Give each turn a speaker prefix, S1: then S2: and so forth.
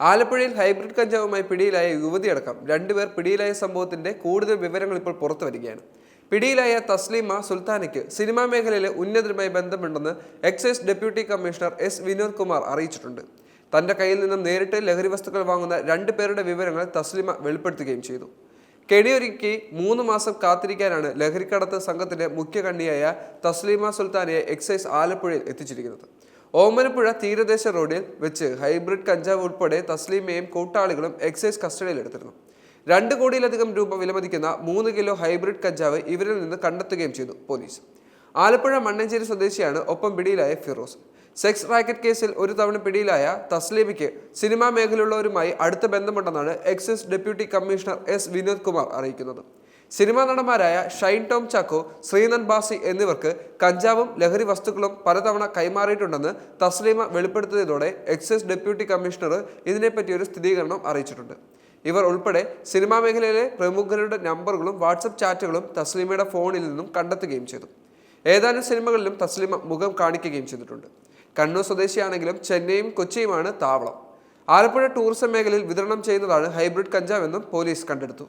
S1: ആലപ്പുഴയിൽ ഹൈബ്രിഡ് കഞ്ചാവുമായി പിടിയിലായ യുവതിയടക്കം രണ്ടുപേർ പിടിയിലായ സംഭവത്തിന്റെ കൂടുതൽ വിവരങ്ങൾ ഇപ്പോൾ പുറത്തു വരികയാണ്. പിടിയിലായ തസ്ലീമ സുൽത്താനയ്ക്ക് സിനിമാ മേഖലയിലെ ഉന്നതരുമായി ബന്ധമുണ്ടെന്ന് excise deputy commissioner S Vinod Kumar അറിയിച്ചിട്ടുണ്ട്. തന്റെ കയ്യിൽ നിന്നും നേരിട്ട് ലഹരി വസ്തുക്കൾ വാങ്ങുന്ന രണ്ട് പേരുടെ വിവരങ്ങൾ തസ്ലീമ വെളിപ്പെടുത്തുകയും ചെയ്തു. കെണിയൊരുക്കി മൂന്ന് മാസം കാത്തിരിക്കാനാണ് ലഹരിക്കടത്ത് സംഘത്തിന്റെ മുഖ്യ കണ്ണിയായ തസ്ലീമ സുൽത്താനയെ എക്സൈസ് ആലപ്പുഴയിൽ എത്തിച്ചിരിക്കുന്നത്. ഓമനപ്പുഴ തീരദേശ റോഡിൽ വെച്ച് ഹൈബ്രിഡ് കഞ്ചാവ് ഉൾപ്പെടെ തസ്ലീമയും കൂട്ടാളികളും എക്സൈസ് കസ്റ്റഡിയിലെടുത്തിരുന്നു. രണ്ട് കോടിയിലധികം രൂപ വിലമതിക്കുന്ന മൂന്ന് കിലോ ഹൈബ്രിഡ് കഞ്ചാവ് ഇവരിൽ നിന്ന് കണ്ടെത്തുകയും ചെയ്തു പോലീസ്. ആലപ്പുഴ മണ്ണഞ്ചേരി സ്വദേശിയാണ് ഒപ്പം പിടിയിലായ ഫിറോസ്. സെക്സ് റാക്കറ്റ് കേസിൽ ഒരു തവണ പിടിയിലായ തസ്ലീമിക്ക് സിനിമാ മേഖലയുള്ളവരുമായി അടുത്ത ബന്ധമുണ്ടെന്നാണ് excise deputy commissioner S Vinod Kumar അറിയിക്കുന്നത്. സിനിമാ നടന്മാരായ ഷൈൻ ടോം ചാക്കോ ശ്രീനന്ദ് ബാസി എന്നിവർക്ക് കഞ്ചാവും ലഹരി വസ്തുക്കളും പലതവണ കൈമാറിയിട്ടുണ്ടെന്ന് തസ്ലീമ വെളിപ്പെടുത്തിയതോടെ എക്സൈസ് ഡെപ്യൂട്ടി കമ്മീഷണർ ഇതിനെപ്പറ്റി ഒരു സ്ഥിരീകരണം അറിയിച്ചിട്ടുണ്ട്. ഇവർ ഉൾപ്പെടെ സിനിമാ മേഖലയിലെ പ്രമുഖരുടെ നമ്പറുകളും വാട്സപ്പ് ചാറ്റുകളും തസ്ലീമയുടെ ഫോണിൽ നിന്നും കണ്ടെത്തുകയും ചെയ്തു. ഏതാനും സിനിമകളിലും തസ്ലീമ മുഖം കാണിക്കുകയും ചെയ്തിട്ടുണ്ട്. കണ്ണൂർ സ്വദേശിയാണെങ്കിലും ചെന്നൈയും കൊച്ചിയുമാണ് താവളം. ആലപ്പുഴ ടൂറിസം മേഖലയിൽ വിതരണം ചെയ്യുന്നതാണ് ഹൈബ്രിഡ് കഞ്ചാവെന്നും പോലീസ് കണ്ടെടുത്തു.